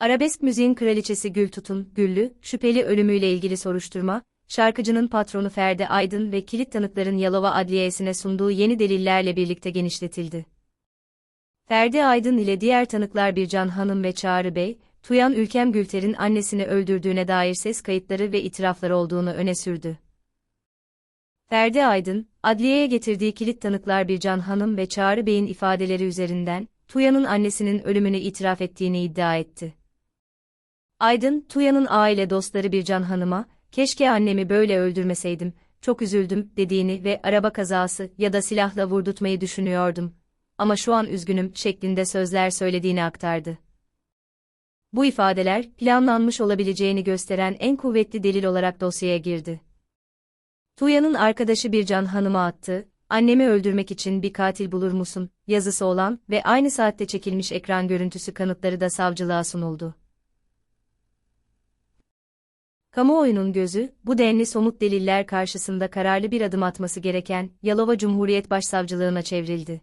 Arabesk müziğin kraliçesi Gül Tutun, Güllü, şüpheli ölümüyle ilgili soruşturma, şarkıcının patronu Ferdi Aydın ve kilit tanıkların Yalova Adliyesi'ne sunduğu yeni delillerle birlikte genişletildi. Ferdi Aydın ile diğer tanıklar Bircan Hanım ve Çağrı Bey, Tuyan Ülkem Gülter'in annesini öldürdüğüne dair ses kayıtları ve itirafları olduğunu öne sürdü. Ferdi Aydın, adliyeye getirdiği kilit tanıklar Bircan Hanım ve Çağrı Bey'in ifadeleri üzerinden, Tuya'nın annesinin ölümünü itiraf ettiğini iddia etti. Aydın, Tuya'nın aile dostları Bircan Hanım'a, keşke annemi böyle öldürmeseydim, çok üzüldüm, dediğini ve araba kazası ya da silahla vurdurtmayı düşünüyordum. Ama şu an üzgünüm, şeklinde sözler söylediğini aktardı. Bu ifadeler, planlanmış olabileceğini gösteren en kuvvetli delil olarak dosyaya girdi. Tuya'nın arkadaşı Bircan Hanım'a attı, annemi öldürmek için bir katil bulur musun, yazısı olan ve aynı saatte çekilmiş ekran görüntüsü kanıtları da savcılığa sunuldu. Kamuoyunun gözü, bu denli somut deliller karşısında kararlı bir adım atması gereken Yalova Cumhuriyet Başsavcılığına çevrildi.